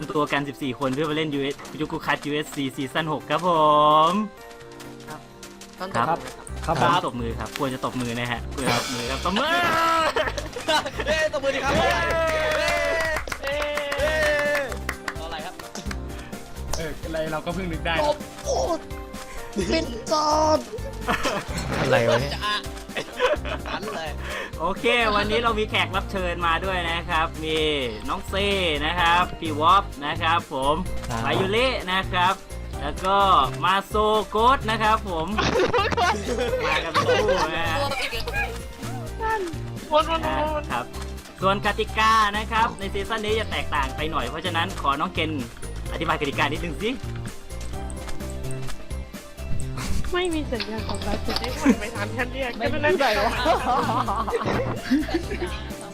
วมตัวกัน 14 คนเพื่อมาเล่น US ยูกุคัต USC ซีซั่น6ครับผม ต้นครับครับ ครับผมตบมือครับ ควรจะตบมือนะฮะควรจะตบมือครับตบมือเอ้ยตบมือดีครับเอ้ยเอ้ยรออะไรครับเอออะไรเราก็เพิ่งนึกได้ตบโอ้เป็นจอดอะไรวะเนี่ยจะอะอันเลย โอเค วันนี้เรามีแขกรับเชิญมาด้วยนะครับ มีน้องเซ่นะครับ พี่วอฟนะครับ ผมครับ มายุเล่นะครับ แล้วก็มาโซโกดนะครับ ผม มากันคู่นะฮะครับส่วนกติกานะครับ ในซีซั่นนี้จะแตกต่างไปหน่อยเพราะฉะนั้นขอน้องเกนอธิบายกติกานิดนึงสิ ไม่มีสัญญาณของเราจะได้หวนไปทำชั้นเรียกก็นั่นแหละ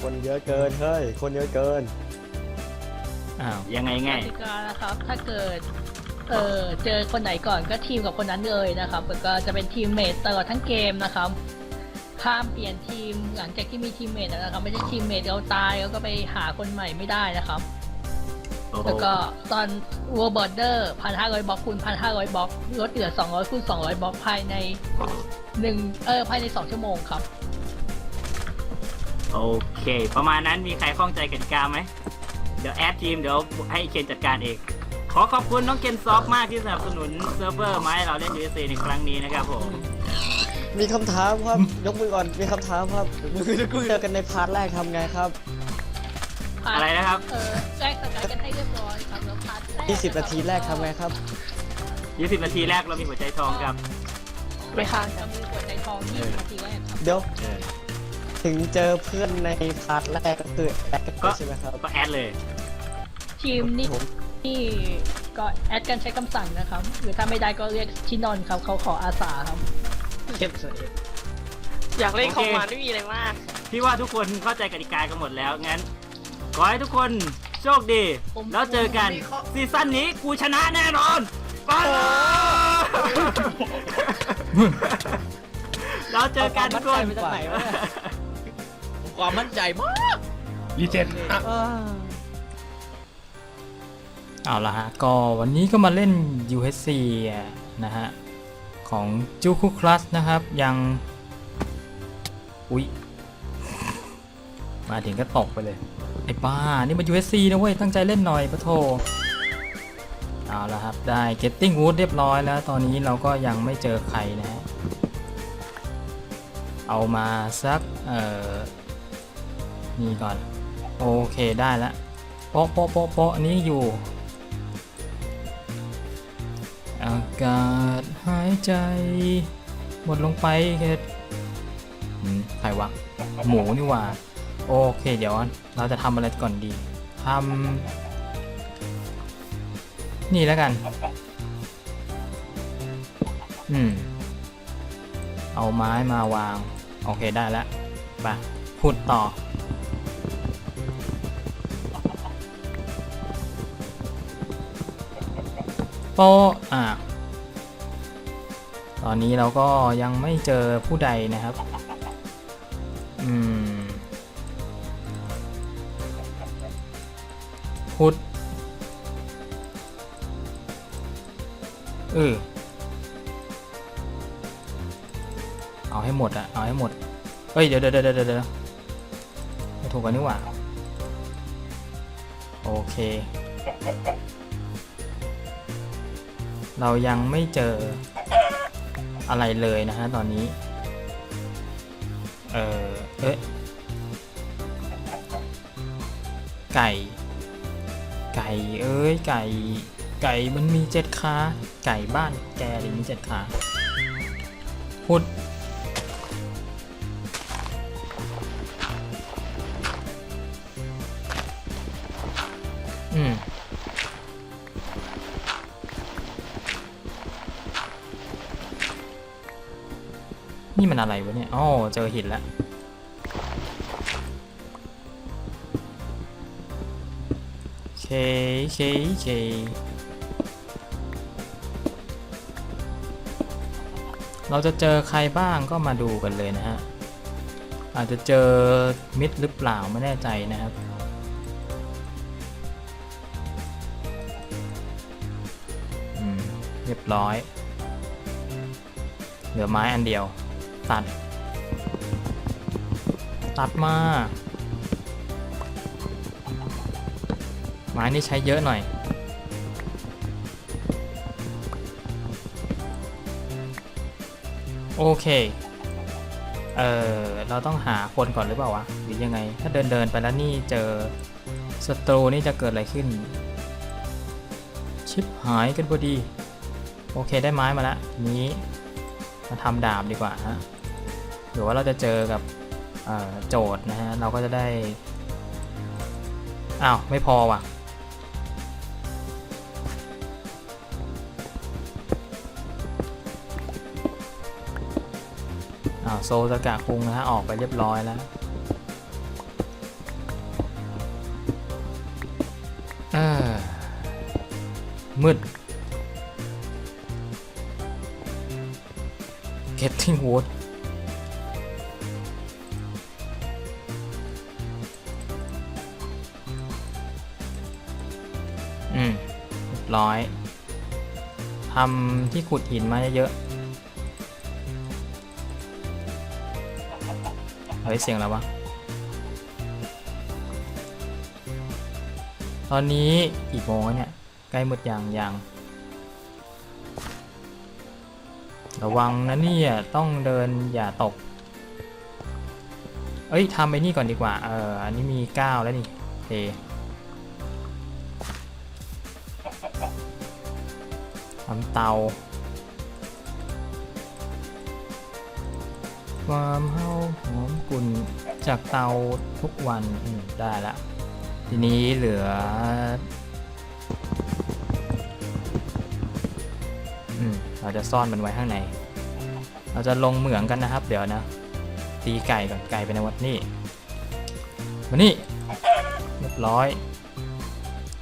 คนเยอะเกินเฮ้ย คนเยอะเกิน อ้าวยังไงกไงติกานะครับ ถ้าเกิด เออเจอคนไหนก่อนก็ทีมกับคนนั้นเลยนะครับแล้วก็จะเป็นทีมเมทตลอดทั้งเกมนะครับห้ามเปลี่ยนทีมหลังจากที่มีทีมเมทนะครับ ไม่ใช่ทีมเมทเราตายแล้วก็ไปหาคนใหม่ไม่ได้นะครับ แล้วก็ตอนวัวบอร์เดอร์พันห้าร้อยบล็อกคูณพันห้าร้อยบล็อกลดเหลือสองร้อยคูณสองร้อยบล็อกภายในหนึ่งเออภายในสองชั่วโมงครับ โอเค ประมาณนั้นมีใครข้องใจกติกาไหม เดี๋ยวแอดทีมเดี๋ยวให้เคนจัดการเอง ขอขอบคุณน้องเคนซอฟต์มากที่สนับสนุนเซิร์ฟเวอร์มาให้เราเล่น USA ในครั้งนี้นะครับผม มีคำถามครับ ยกมือก่อน มีคำถามครับเจอกันในพาร์ทแรกทำไงครับ อะไรนะครับ เออแจ้งสก 20 นาทีแรกทำไงครับ20นาทีแรกเรามีหัวใจทองครับไม่ค่ะจะมีหัวใจทอง20นาทีแรกครับเดี๋ยว ถึงเจอเพื่อนในพาร์ทแรกก็คือแอดกันก็ใช่ไหมครับ ก็แอดเลยทีมนี่ผมนี่ก็แอดกันใช้คำสั่งนะครับ หรือถ้าไม่ได้ก็เรียกชินอนครับเขาขออาสาครับอยากเล่นโอเคของหวานไม่มีอะไรมาก พี่ว่าทุกคนเข้าใจกติกากันหมดแล้วงั้นขอให้ทุกคน โชคดี ผมแล้วเจอกันซีซั่นนี้กูชนะแน่นอนไปเราเจอกันทุกคนเอาความมั่นใจมาจากไหนวะเนี่ย ความมั่นใจมาก รีเจนเอาละฮะ ก็วันนี้ก็มาเล่น UHC อะนะฮะ ของจูคุคลัสนะครับ ยัง อุ๊ย มาถึงก็ตกไปเลย ไอ้ป้า นี่มัน UHC นะเว้ย ตั้งใจเล่นหน่อยปะโทเอาละครับ ได้ Getting Wood เรียบร้อยแล้ว ตอนนี้เราก็ยังไม่เจอใครนะฮะ เอามาสัก เอ่อ นี่ก่อน โอเคได้ล้วโป๊ะโป๊ะโป๊ะโป๊ะนี้อยู่ อากาศหายใจ หมดลงไปแค่อืมใครวะ หมูนี่ว่า โอเค เดี๋ยวเราจะทำอะไรก่อนดีทำนี่แล้วกัน อืม เอาไม้มาวาง โอเคได้แล้วไปขุดต่อ โปอะตอนนี้เราก็ยังไม่เจอผู้ใดนะครับ พุทธเออเอาให้หมดอะเอาให้หมด เฮ้ยเดี๋ยวเดี๋ยวเดี๋ยวเดี๋ยวเดี๋ยวไม่ถูกกันนี่หว่า โอเค เรายังไม่เจออะไรเลยนะฮะตอนนี้ เออเอ๊ะไก่ อ้ยไก่ ไก่มันมีเจ็ดขาไก่บ้านแกเลยมีเจ็ดขาพุดอืมนี่มันอะไรวะเนี่ย อ๋อ เจอหินแล้ว เคเคเราจะเจอใครบ้างก็มาดูกันเลยนะฮะ อาจจะเจอมิดหรือเปล่าไม่แน่ใจนะครับ เรียบร้อย เหลือไม้อันเดียว ตัด ตัดมา ไม้นี่ใช้เยอะหน่อย โอเค เออเราต้องหาคนก่อนหรือเปล่าวะ หรือยังไง ถ้าเดินเดินไปแล้วนี่เจอศัตรูนี่จะเกิดอะไรขึ้น ชิปหายกันพอดี โอเคได้ไม้มาแล้วนี้มาทำดาบดีกว่าฮะหรือว่าเราจะเจอกับโจทย์นะฮะ เราก็จะได้ อ้าว ไม่พอว่ะาวโซสกะคุงนะฮะออกไปเรียบร้อยแล้วมืด Getting wood อืมเรียบร้อยทำที่ขุดหินมาเยอะๆ เฮ้ยเสียงอะไรวะ ตอนนี้กี่โมงแล้วเนี่ย ใกล้หมดอย่างอยังระวังนะเนี่ยต้องเดินอย่าตก เอ้ยทำไปนี่ก่อนดีกว่า เอออันนี้มี 9 แล้วนี่โอเคทำเตา ความเฮาหอมกลุ่นจากเตาทุกวันได้ละ ทีนี้เหลือเราจะซ่อนมันไว้ข้างใน เราจะลงเหมืองกันนะครับ เดี๋ยวนะ ตีไก่ก่อนไก่ไปในวัดนี่มานี่เรียบร้อย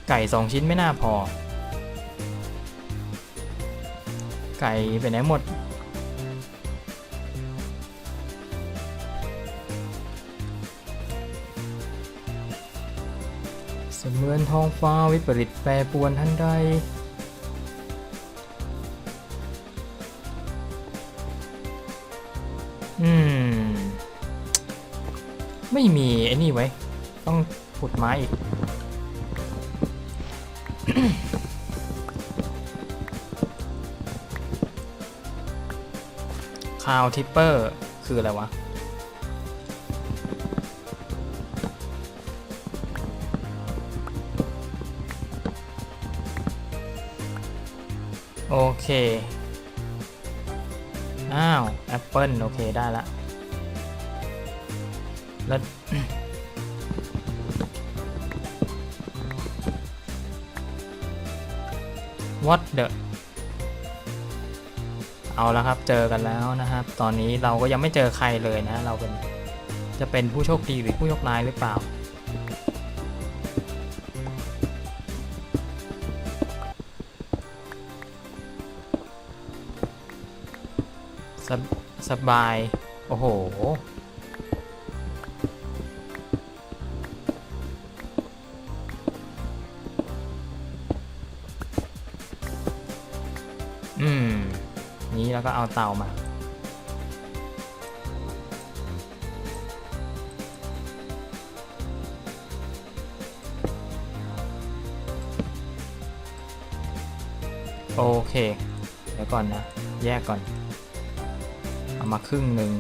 ไก่สองชิ้นไม่น่าพอ ไก่ไปไหนหมด ท้องฟ้าวิปริตแปรปวนทันใด อืม ไม่มีไอ้นี่ไว้ ต้องขุดไม้อีกคาวทิปเปอร์ คืออะไรวะ โอเค อ้าวแอปเปิลโอเคได้ละ แล้ว What the เอาแล้วครับ เจอกันแล้วนะครับ ตอนนี้เราก็ยังไม่เจอใครเลยนะ เราเป็นจะเป็นผู้โชคดีหรือผู้โชคร้ายหรือเปล่า สบาย โอ้โห อืม นี้แล้วก็เอาเตามาโอเค เดี๋ยวก่อนนะ แยกก่อน เอามาครึ่งหนึ่ง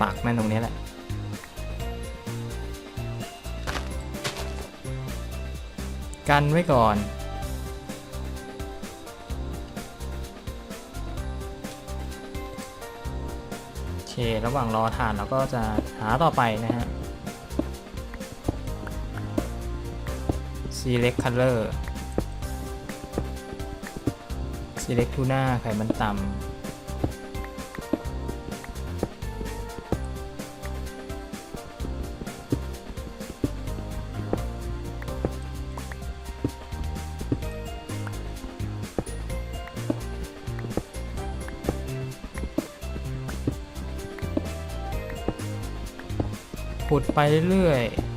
ปากแม่ตรงนี้แหละกันไว้ก่อน เค ระหว่างรอทานเราก็จะหาต่อไปนะฮะ select color select tuna ไข่มันต่ำ ขุดไปเรื่อยๆ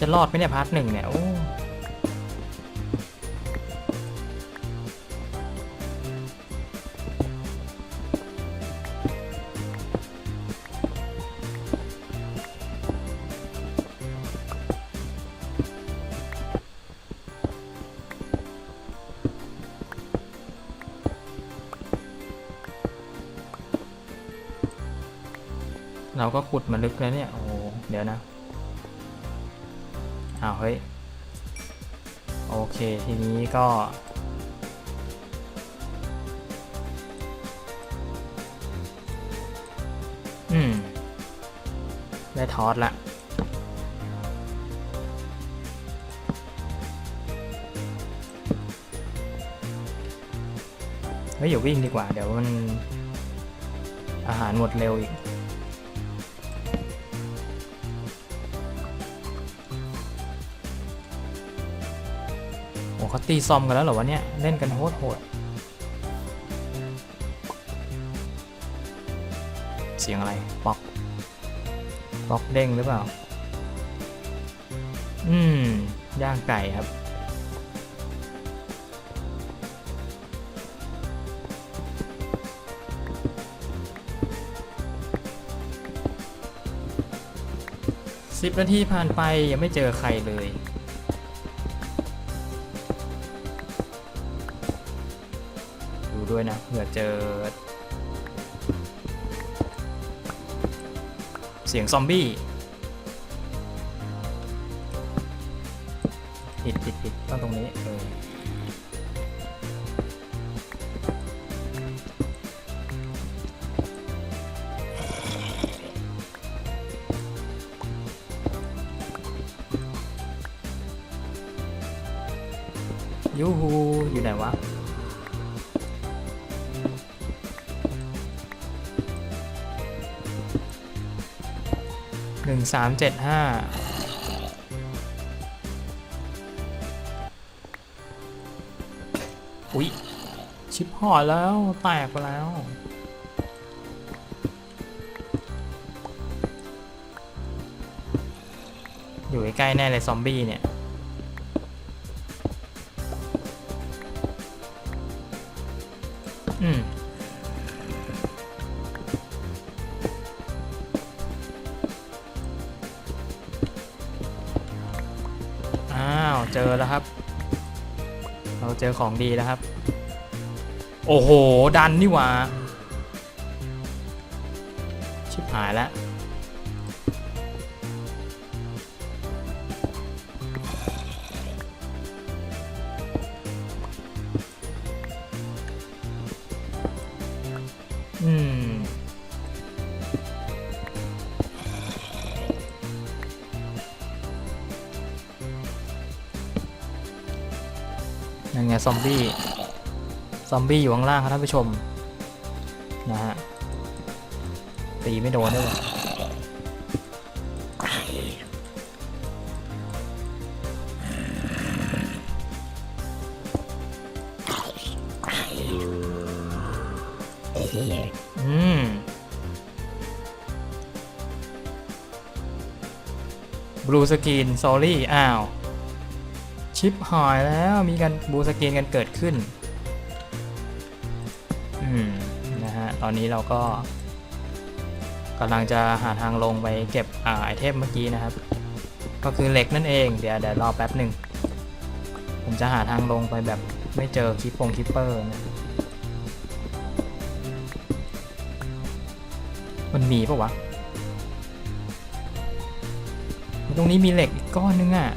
จะรอดไหมเนี่ยพาร์ทหนึ่งเนี่ยโอ้ เราก็ขุดมาลึกแล้วเนี่ย โอ้เดี๋ยวนะอ้าวเฮ้ย โอเค ทีนี้ก็ อืม ได้ทอสละเฮ้ยอย่าวิ่งดีกว่า เดี๋ยวมันอาหารหมดเร็วอีก ตีซอมกันแล้วเหรอวะเนี่ย เล่นกันโหดโหดเสียงอะไรป๊อกป๊อกเด้งหรือเปล่า อืม ย่างไก่ครับ สิบนาทีผ่านไปยังไม่เจอใครเลย ด้วยนะเผื่อเจอ เสียงซอมบี้ผิดผิดผิดต้องตรงนี้เออยูฮูอยู่ไหนวะ หนึ่งสามเจ็ดห้าอุ๊ย ชิปหอดแล้ว แตกไปแล้ว อยู่ใกล้แน่เลยซอมบี้เนี่ย เจอแล้วครับ เราเจอของดีแล้วครับ โอ้โห ดันนี่หว่า ชิบหายแล้ว ซอมบี้ ซอมบี้อยู่ข้างล่างครับท่านผู้ชม นะฮะ ตีไม่โดนด้วยวะอืมบลูสกรีน s อรี่ อ้าว ชิปหายแล้วมีการบูสเกนกันเกิดขึ้น อืม นะฮะ ตอนนี้เราก็กำลังจะหาทางลงไปเก็บอ่าไอเทมเมื่อกี้นะครับ ก็คือเหล็กนั่นเอง เดี๋ยวเดี๋ยวรอแป๊บหนึ่ง ผมจะหาทางลงไปแบบไม่เจอคิปปงคิปเปอร์นะมันมีปะวะ ตรงนี้มีเหล็กอีกก้อนนึงอะ่ะ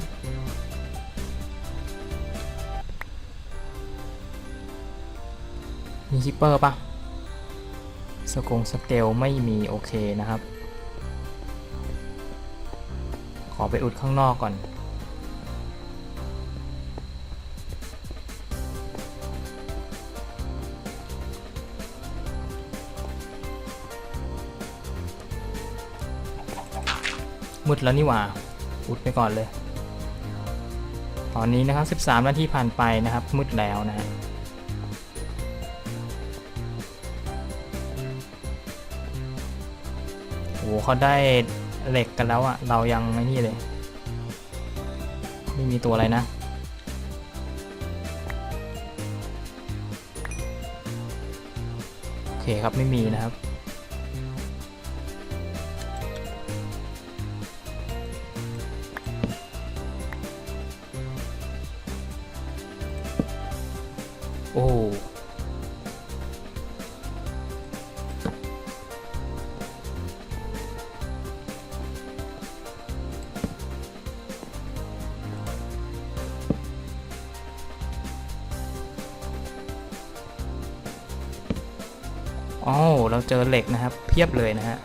มีคิปเปอร์ปะสกงสเกลไม่มีโอเคนะครับ ขอไปอุดข้างนอกก่อน มืดแล้วนี่หว่า อุดไปก่อนเลย ตอนนี้นะครับ 13 นาทีผ่านไปนะครับ มืดแล้วนะฮะ โอ้โหเขาได้เหล็กกันแล้วอะเรายังไม่นี่เลย ไม่มีตัวอะไรนะ โอเคครับไม่มีนะครับ อ๋อเราเจอเหล็กนะครับ เพียบเลยนะฮะ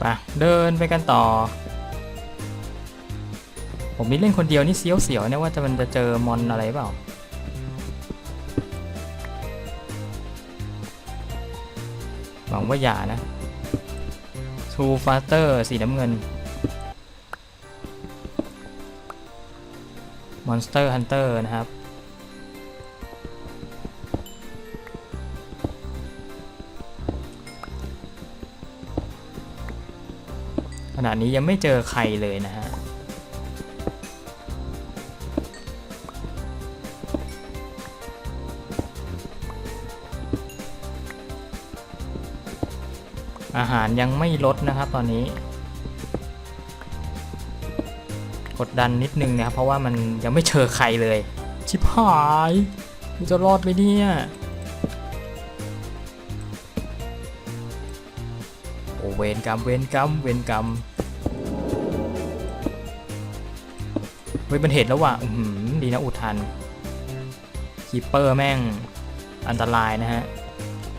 ไปเดินไปกันต่อ ผมนี่เล่นคนเดียวนี่เสียวเสียวเนี่ยว่าจะมันจะเจอมอนอะไรเปล่า หวังว่าอย่านะ True Faster สีน้ำเงิน Monster Hunter นะครับ ขณะนี้ยังไม่เจอใครเลยนะฮะ อาหารยังไม่ลดนะครับตอนนี้ กดดันนิดนึงนะครับเพราะว่ามันยังไม่เจอใครเลย ชิบหายจะรอดไหมเนี่ยโอเวรกรรมเวรกรรมเวรกรรมเฮ้ยมันเห็นแล้วว่ะดีนะอุทันคีเปอร์แม่งอันตรายนะฮะ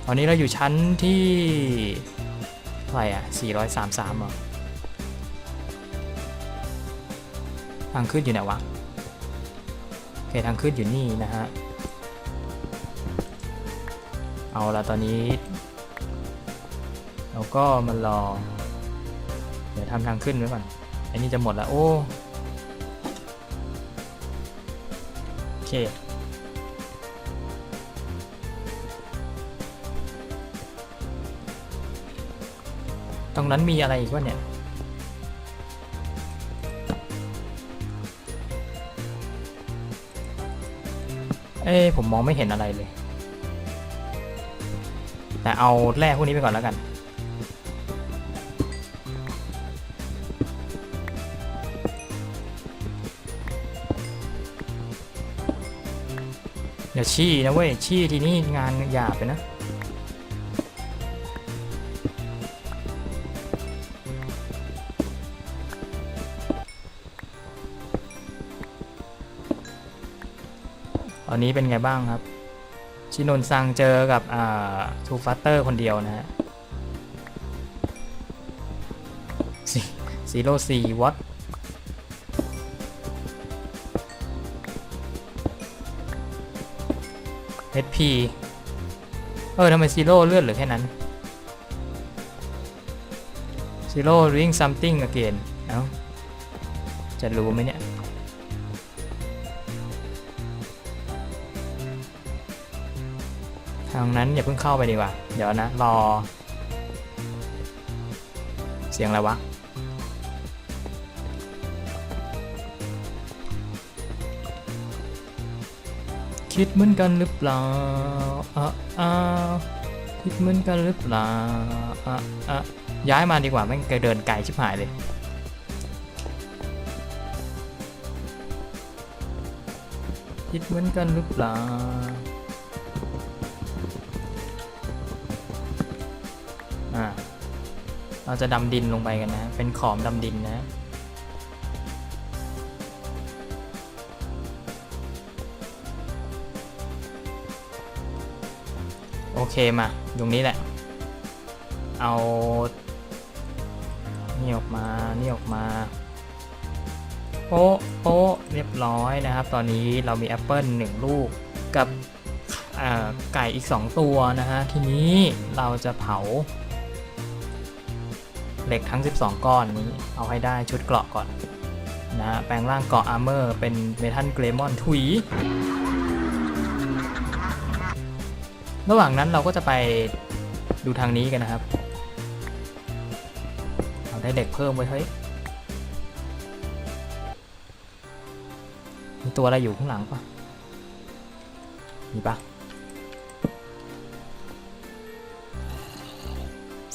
ตอนนี้เราอยู่ชั้นที่ ไหร่อะ 433เหรอทางขึ้นอยู่ไหนวะโอเคทางขึ้นอยู่นี่นะฮะ เอาละตอนนี้ เราก็มารอ เดี๋ยวทำทางขึ้นไว้ก่อน อันนี้จะหมดแล้ว โอ้ โอเค ตรงนั้นมีอะไรอีกวะเนี่ย เอ้ผมมองไม่เห็นอะไรเลย แต่เอาแร่พวกนี้ไปก่อนแล้วกันเดี๋ยวชี้นะเว้ย ชี้ทีนี้งานหยาบไปนะ อนนี้เป็นไงบ้างครับ ชินนซังเจอกับทูฟัตเตอร์คนเดียวนะฮะซีโร่สี่วัตเอสพีเออทำไมซีโร่เลือดเหลือแค่นั้นซีโร่ doing something again เอ้าจะรู้ไหมเนี่ย นั้นอย่าเพิ่งเข้าไปดีกว่า เดี๋ยวนะรอ เสียงอะไรวะ คิดเหมือนกันหรือเปล่าอะอะคิดเหมือนกันหรือเปล่าอะอะย้ายมาดีกว่าแม่งเดินไกลชิบหายเลยคิดเหมือนกันหรือเปล่า อ่าเราจะดำดินลงไปกันนะ เป็นขอมดำดินนะโอเคมาตรงนี้แหละ เอา นี่ออกมา นี่ออกมาโป๊ะโป๊ะเรียบร้อยนะครับ ตอนนี้เรามีแอปเปิลหนึ่งลูกกับเอ่อไก่อีก 2 ตัวนะฮะ ทีนี้เราจะเผา เหล็กทั้ง 12 ก้อนนี้เอาให้ได้ชุดเกราะก่อนนะฮะแปลงร่างเกราะอาร์เมอร์เป็นเมทัลเกรมอนถุย ระหว่างนั้นเราก็จะไปดูทางนี้กันนะครับเราได้เหล็กเพิ่มไว้เฮ้ยมีตัวอะไรอยู่ข้างหลังปะมีปะ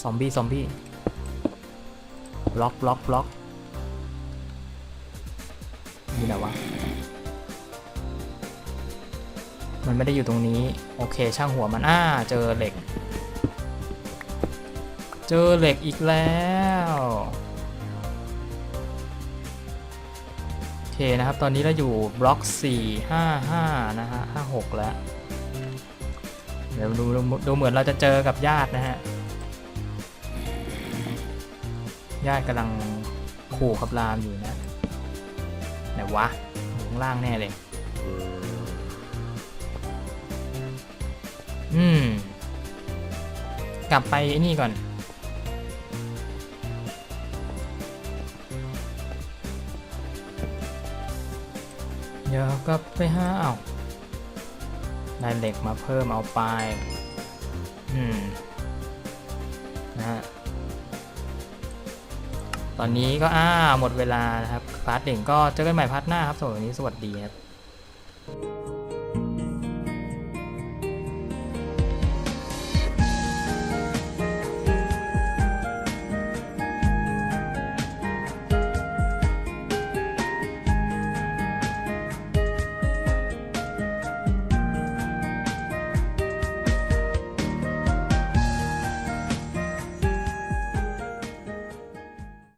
ซอมบี้ ซอมบี้ ล็อกบล็อกบล็อกมีไหนวะ มันไม่ได้อยู่ตรงนี้ โอเค ช่างหัวมัน อ้า เจอเหล็ก เจอเหล็กอีกแล้วโอเคนะครับ ตอนนี้เราอยู่บล็อก 4 5 5 นะฮะ 56 แล้ว เดี๋ยวดูดูดูเหมือนเราจะเจอกับญาตินะฮะ ญาติกำลังขู่ขับรามอยู่นะไหนวะข้างล่างแน่เลย อืม กลับไปไอ้นี่ก่อน เดี๋ยวก็ไปห้าเอาได้เหล็กมาเพิ่มเอาไป อืม นะฮะ ตอนนี้ก็อ้าหมดเวลานะครับพาร์ทหนึ่งก็เจอกันใหม่พาร์ทหน้าครับสำหรับวันนี้สวัสดีครับ